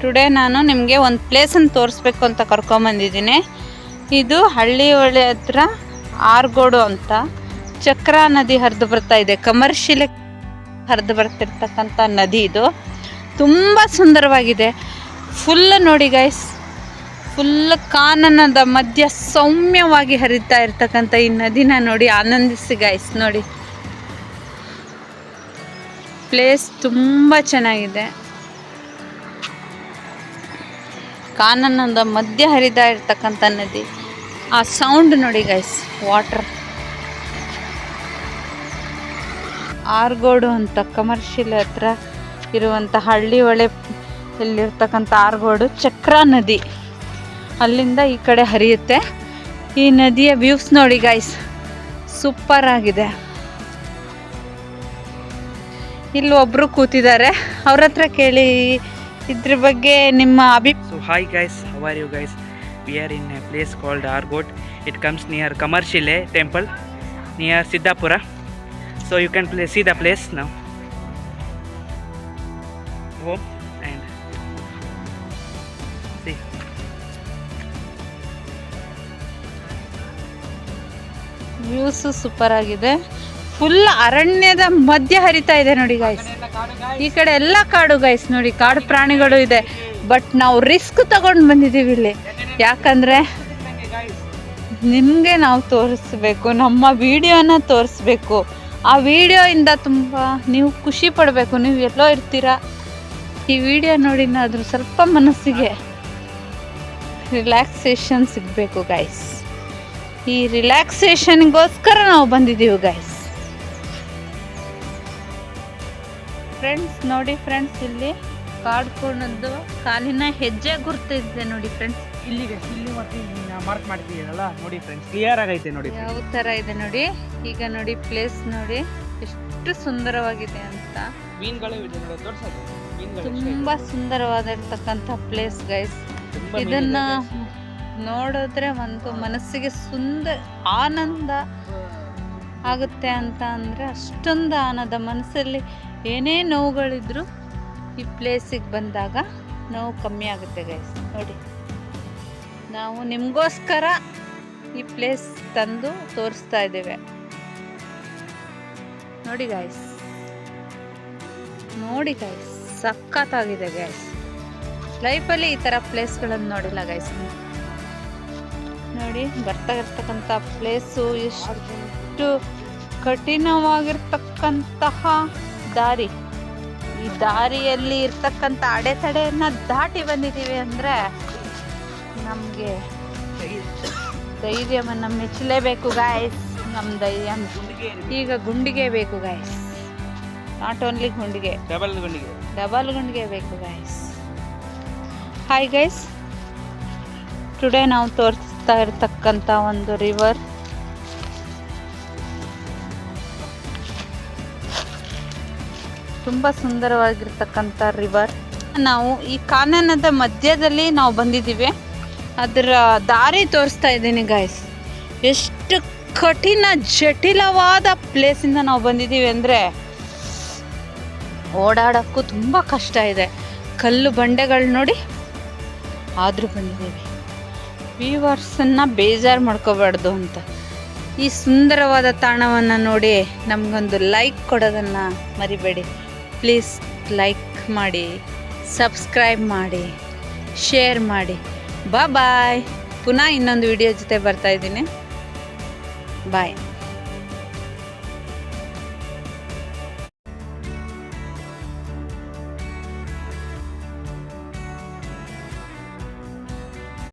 Today ನಾನು ನಿಮಗೆ ಒಂದು ಪ್ಲೇಸನ್ನು ತೋರಿಸ್ಬೇಕು ಅಂತ ಕರ್ಕೊಂಬಂದಿದ್ದೀನಿ. ಇದು ಹಳ್ಳಿ ಹೊಳೆ ಹತ್ರ ಆರ್ಗೋಡು ಅಂತ. ಚಕ್ರ ನದಿ ಹರಿದು ಬರ್ತಾ ಇದೆ. ಕಮರ್ಷಿಯಲ್ ಹರಿದು ಬರ್ತಿರ್ತಕ್ಕಂಥ ನದಿ ಇದು. ತುಂಬ ಸುಂದರವಾಗಿದೆ. ಫುಲ್ ನೋಡಿ ಗೈಸ್ ಫುಲ್ ಕಾನನದ ಮಧ್ಯ ಸೌಮ್ಯವಾಗಿ ಹರಿತಾ ಇರ್ತಕ್ಕಂಥ ಈ ನದಿನ ನೋಡಿ ಆನಂದಿಸಿ ಗೈಸ್ ನೋಡಿ. ಪ್ಲೇಸ್ ತುಂಬ ಚೆನ್ನಾಗಿದೆ. ಕಾನನದ ಮಧ್ಯ ಹರಿದಾ ಇರ್ತಕ್ಕಂಥ ನದಿ. ಆ ಸೌಂಡ್ ನೋಡಿ ಗೈಸ್ ವಾಟರ್ ಆರ್ಗೋಡು ಅಂತ ಕಮರ್ಷಿಯಲ್ ಹತ್ರ ಇರುವಂಥ ಹಳ್ಳಿ ಒಳೆ ಇಲ್ಲಿರ್ತಕ್ಕಂಥ ಆರ್ಗೋಡು ಚಕ್ರ ನದಿ. ಅಲ್ಲಿಂದ ಈ ಕಡೆ ಹರಿಯುತ್ತೆ. ಈ ನದಿಯ ವ್ಯೂಸ್ ನೋಡಿ ಗೈಸ್ ಸೂಪರ್ ಆಗಿದೆ. ಇಲ್ಲಿ ಒಬ್ಬರು ಕೂತಿದ್ದಾರೆ. ಅವ್ರ ಹತ್ರ ಕೇಳಿ ಇದ್ರ ಬಗ್ಗೆ ನಿಮ್ಮ hi guys are you guys we are in a place called Argot it comes near Kamarshile temple near Siddapura so you can play see the place ನಾವು ಓಮ್ ವ್ಯೂಸು ಸೂಪರ್ ಆಗಿದೆ. ಫುಲ್ ಅರಣ್ಯದ ಮಧ್ಯೆ ಹರಿತಾ ಇದೆ ನೋಡಿ ಗೈಸ್ ಈ ಕಡೆ ಎಲ್ಲ ಕಾಡು ಗೈಸ್ ನೋಡಿ, ಕಾಡು ಪ್ರಾಣಿಗಳು ಇದೆ. ಬಟ್ ನಾವು ರಿಸ್ಕ್ ತಗೊಂಡು ಬಂದಿದ್ದೀವಿ ಇಲ್ಲಿ. ಯಾಕಂದ್ರೆ ನಿಮಗೆ ನಾವು ತೋರಿಸ್ಬೇಕು, ನಮ್ಮ ವಿಡಿಯೋನ ತೋರಿಸ್ಬೇಕು. ಆ ವಿಡಿಯೋಯಿಂದ ತುಂಬ ನೀವು ಖುಷಿ ಪಡಬೇಕು. ನೀವು ಎಲ್ಲೋ ಇರ್ತೀರಾ? ಈ ವಿಡಿಯೋ ನೋಡಿನಾದ್ರೂ ಸ್ವಲ್ಪ ಮನಸ್ಸಿಗೆ ರಿಲ್ಯಾಕ್ಸೇಷನ್ ಸಿಗಬೇಕು ಗೈಸ್ ಈ ರಿಲ್ಯಾಕ್ಸೇಷನ್ಗೋಸ್ಕರ ನಾವು ಬಂದಿದ್ದೀವಿ ಗೈಸ್ ಫ್ರೆಂಡ್ಸ್ ನೋಡಿ ಫ್ರೆಂಡ್ಸ್ ಇಲ್ಲಿ ಕಾಡ್ಕೊಂಡದ್ದು ಕಾಲಿನ ಹೆಜ್ಜೆ ಗುರ್ತಿದೆ ನೋಡಿ ಫ್ರೆಂಡ್ಸ್ ಇಲ್ಲಿಗೆ ಇಲ್ಲಿ ಮತ್ತೆ ಮಾರ್ಕ್ ಮಾಡ್ತಿದ್ದೀರಲ್ಲ ನೋಡಿ ಫ್ರೆಂಡ್ಸ್ ಕ್ಲಿಯರ್ ಆಗೈತೆ ನೋಡಿ ಯಾವ ತರ ಇದೆ ನೋಡಿ ಈಗ ನೋಡಿ ಪ್ಲೇಸ್ ನೋಡಿ ಎಷ್ಟು ಸುಂದರವಾಗಿದೆ ಅಂತ. ಮೀನುಗಳು ಇದೆ ನೋಡಿ ತುಂಬಾ ಸುಂದರವಾಗಿರ್ತಕ್ಕಂಥ ಪ್ಲೇಸ್ ಗೈಸ್ ಇದನ್ನ ನೋಡಿದ್ರೆ ಒಂದು ಮನಸ್ಸಿಗೆ ಸುಂದರ ಆನಂದ ಆಗುತ್ತೆ ಅಂತ ಅಂದರೆ ಅಷ್ಟೊಂದು ಆನದ ಮನಸ್ಸಲ್ಲಿ ಏನೇ ನೋವುಗಳಿದ್ರು ಈ ಪ್ಲೇಸಿಗೆ ಬಂದಾಗ ನೋವು ಕಮ್ಮಿ ಆಗುತ್ತೆ ಗೈಸ್ ನೋಡಿ. ನಾವು ನಿಮಗೋಸ್ಕರ ಈ ಪ್ಲೇಸ್ ತಂದು ತೋರಿಸ್ತಾ ಇದ್ದೇವೆ. ನೋಡಿ ಗೈಸ್ ನೋಡಿ ಗೈಸ್ ಸಖತ್ತಾಗಿದೆ ಗೈಸ್ ಲೈಫಲ್ಲಿ ಈ ಥರ ಪ್ಲೇಸ್ಗಳನ್ನು ನೋಡಿಲ್ಲ ಗೈಸ್ ನೋಡಿ ಬರ್ತಾ ಇರ್ತಕ್ಕಂಥ ಪ್ಲೇಸು ಎಷ್ಟು ಕಠಿಣವಾಗಿರ್ತಕ್ಕಂತಹ ದಾರಿ. ಈ ದಾರಿಯಲ್ಲಿ ಇರ್ತಕ್ಕಂಥ ಅಡೆತಡೆಯನ್ನ ದಾಟಿ ಬಂದಿದ್ದೀವಿ ಅಂದರೆ ನಮಗೆ ಧೈರ್ಯವನ್ನು ಮೆಚ್ಚಲೇಬೇಕು ಗಾಯಸ್ ನಮ್ಮ ಧೈರ್ಯ. ಈಗ ಗುಂಡಿಗೆ ಬೇಕು ಗಾಯಸ್ ನಾಟ್ ಓನ್ಲಿ ಗುಂಡಿಗೆ. ಡಬಲ್ ಗುಂಡಿಗೆ. ಡಬಲ್ ಗುಂಡಿಗೆ ಬೇಕು ಗಾಯಸ್ ಹಾಯ್ ಗೈಸ್ ಟುಡೇ ನಾವು ಇರ್ತಕ್ಕಂಥ ಒಂದು ರಿವರ್ ತುಂಬ ಸುಂದರವಾಗಿರ್ತಕ್ಕಂಥ ರಿವರ್ ನಾವು ಈ ಕಾನನದ ಮಧ್ಯದಲ್ಲಿ ನಾವು ಬಂದಿದ್ದೀವಿ. ಅದರ ದಾರಿ ತೋರಿಸ್ತಾ ಇದ್ದೀನಿ ಗಾಯ್ಸ್ ಎಷ್ಟು ಕಠಿಣ, ಜಟಿಲವಾದ ಪ್ಲೇಸಿಂದ ನಾವು ಬಂದಿದ್ದೀವಿ ಅಂದರೆ ಓಡಾಡೋಕ್ಕೂ ತುಂಬ ಕಷ್ಟ ಇದೆ. ಕಲ್ಲು ಬಂಡೆಗಳು ನೋಡಿ ಆದರೂ ಬಂದಿದ್ದೀವಿ. ವ್ಯೂವರ್ಸನ್ನು ಬೇಜಾರು ಮಾಡ್ಕೋಬಾರ್ದು ಅಂತ. ಈ ಸುಂದರವಾದ ತಾಣವನ್ನು ನೋಡಿ ನಮಗೊಂದು ಲೈಕ್ ಕೊಡೋದನ್ನು ಮರಿಬೇಡಿ. ಪ್ಲೀಸ್ ಲೈಕ್ ಮಾಡಿ ಸಬ್ಸ್ಕ್ರೈಬ್ ಮಾಡಿ ಶೇರ್ ಮಾಡಿ. ಬಾ ಬಾಯ್ ಪುನಃ ಇನ್ನೊಂದು ವಿಡಿಯೋ ಜೊತೆ ಬರ್ತಾ ಇದ್ದೀನಿ. ಬಾಯ್